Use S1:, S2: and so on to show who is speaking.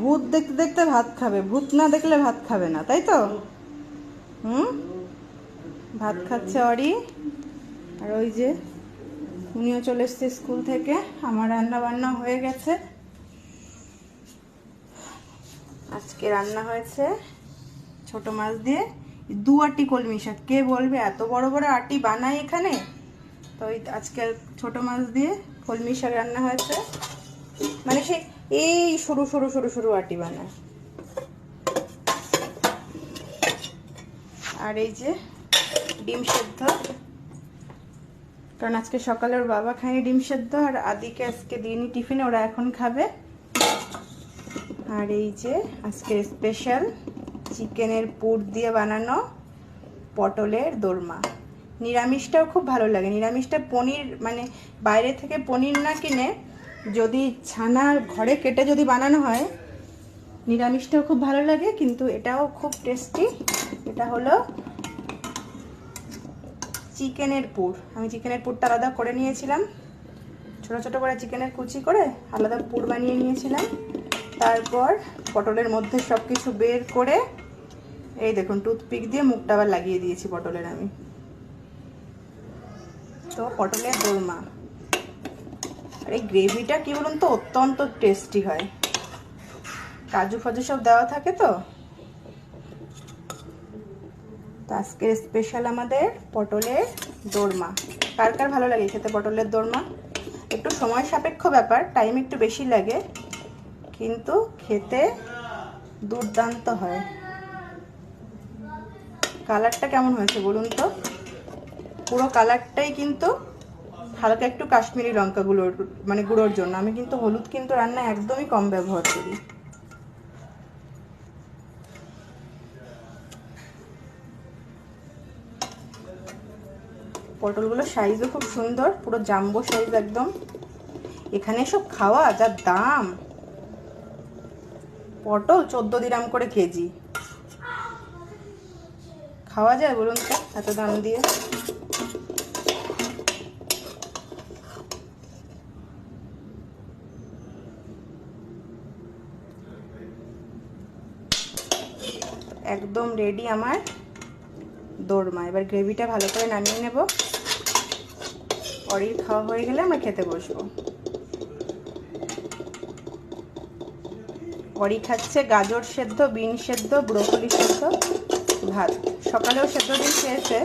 S1: ভূত দেখতে দেখতে ভাত খাবে, ভূত না দেখলে ভাত খাবে না, তাই তো? হুম? ভাত খাচ্ছে অরি। আর ওই যে, উনিও চলে এসছে স্কুল থেকে, আমার রান্না বান্না হয়ে গেছে। আজকে রান্না হয়েছে ছোট মাছ দিয়ে দু আটি কলমি শাক। কে বলবে? এত বড় বড় আটি বানাই এখানে? তো আজকে ছোট মাছ দিয়ে কলমি শাক রান্না হয়েছে। মানে সে এই সরু সরু সরু সরু আটি বানায়। আর এই যে ডিম সেদ্ধ। কারণ আজকে সকালে ওর বাবা খায়নি ডিম সেদ্ধ, আর আদিকে আজকে দিইনি টিফিনে, ওরা এখন খাবে। আর এই যে আজকে স্পেশাল চিকেনের পুর দিয়ে বানানো পটলের দোরমা। নিরামিষটাও খুব ভালো লাগে। নিরামিষটা পনির মানে বাইরে থেকে পনির না কিনে যদি ছানার ঘরে কেটে যদি বানানো হয়, নিরামিষটাও খুব ভালো লাগে, কিন্তু এটাও খুব টেস্টি এটা হলো চিকেনের পুর। আমি চিকেনের পুরটা আলাদা করে নিয়েছিলাম। ছোট ছোট করে চিকেনের কুচি করে আলাদা পুর বানিয়ে নিয়েছিলাম। তারপর পটলের মধ্যে সব কিছু বের করে, এই দেখুন, টুথপিক দিয়ে মুখটা আবার লাগিয়ে দিয়েছি পটলের আমি। তো পটলের আর এই গ্রেভিটা কী বলুন তো অত্যন্ত টেস্টি হয়। কাজু ফাজু সব দেওয়া থাকে তো? তো আজকের স্পেশাল আমাদের পটলের দোরমা। কার কার ভালো লাগে খেতে পটলের দোরমা? একটু সময় সাপেক্ষ ব্যাপার টাইম একটু বেশি লাগে, কিন্তু খেতে দুর্দান্ত হয়। কালারটা কেমন হয়েছে বলুন তো? পুরো কালারটাই কিন্তু হালকা একটু কাশ্মীরি লঙ্কা গুঁড়োর মানে গুঁড়োর জন্য। আমি কিন্তু হলুদ কিন্তু রান্না একদমই কম ব্যবহার করি। পটলগুলোর সাইজও খুব সুন্দর, পুরো জাম্বো সাইজ একদম। এখানে সব খাওয়া, যা দাম। পটল চোদ্দ দিরাম করে কেজি। খাওয়া যায় বলুন তো, এত দাম দিয়ে? একদম রেডি আমার দোরমা এবার গ্রেভিটা ভালো করে নামিয়ে নেব। পরির খাওয়া হয়ে গেলে আমরা খেতে বসবো। অরি খাচ্ছে গাজর সেদ্ধ, বিন সেদ্ধ, ব্রোকলি সেদ্ধ, ভাত। সকালেও সেদ্ধ দিন খেয়েছে।